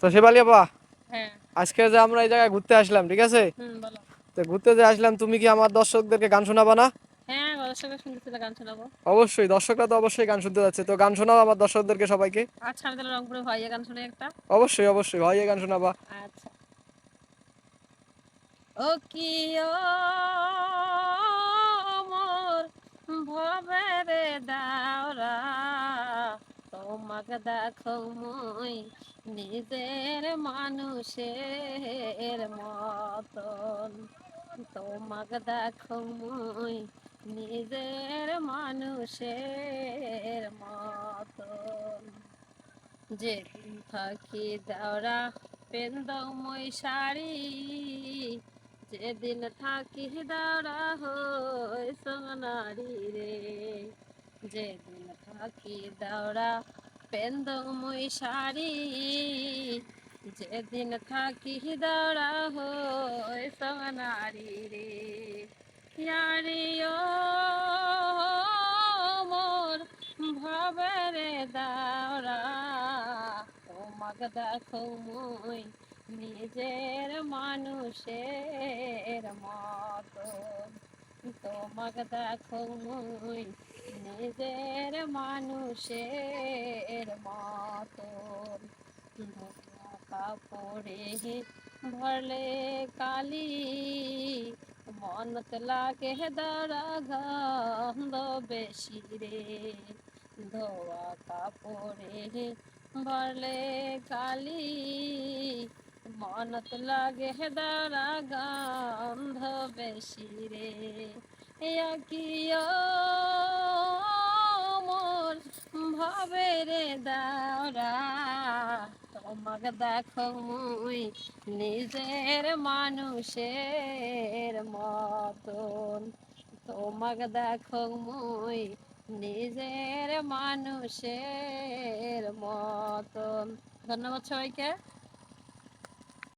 তো শেফালি আপা হ্যাঁ। আজকে যে আমরা এই জায়গায় ঘুরতে আসলাম ঠিক আছে? তো ঘুরতে যে আসলাম তুমি কি আমার দর্শকদেরকে গান শোনাবা না? হ্যাঁ অবশ্যই দর্শকরা তো অবশ্যই গান শুনতে যাচ্ছে। তো গান শোনাও আমার দর্শকদেরকে সবাইকে। আচ্ছা আমি তাহলে রংপুরে ভাইয়া গান শুনে একটা। অবশ্যই অবশ্যই ভাই গান শোনাবা। আচ্ছা। ও কি মোর ভবেরে দাওরা তোমাকে দেখো মুই নিজের মানুষের মতন। তোমাকে দেখো মুই নিজের মানুষের মতন। যেদিন থাকি দাওরা পেন্দময় শাড়ি, যেদিন থাকি দাওরা হই সোনারি রে। যেদিন থাকি দাওরা পেন্দময় শাড়ি যেদিন থাকি দাওরা হই সোনারি রে। ইয়ারিও মোর ভাবেরে দাওরা, তোমাকে দেখো মুই নিজের মানুষের মতো। তোমাকে দেখো মুই, নিজের মানুষের মতো ধোয়া কাপড়ে ভরলে কালি, মনত লাগে দরা গন্ধ বেশি রে। ধোয়া কাপড়ে ভরলে কালি মনত লাগে দরা গন্ধ বেশি রে মোর ভাবে রে দাওরা তোমাকে দেখো মুই নিজের মানুষের মতন। তোমাকে দেখো মুই নিজের মানুষের মতন। ধন্যবাদ সবাইকে।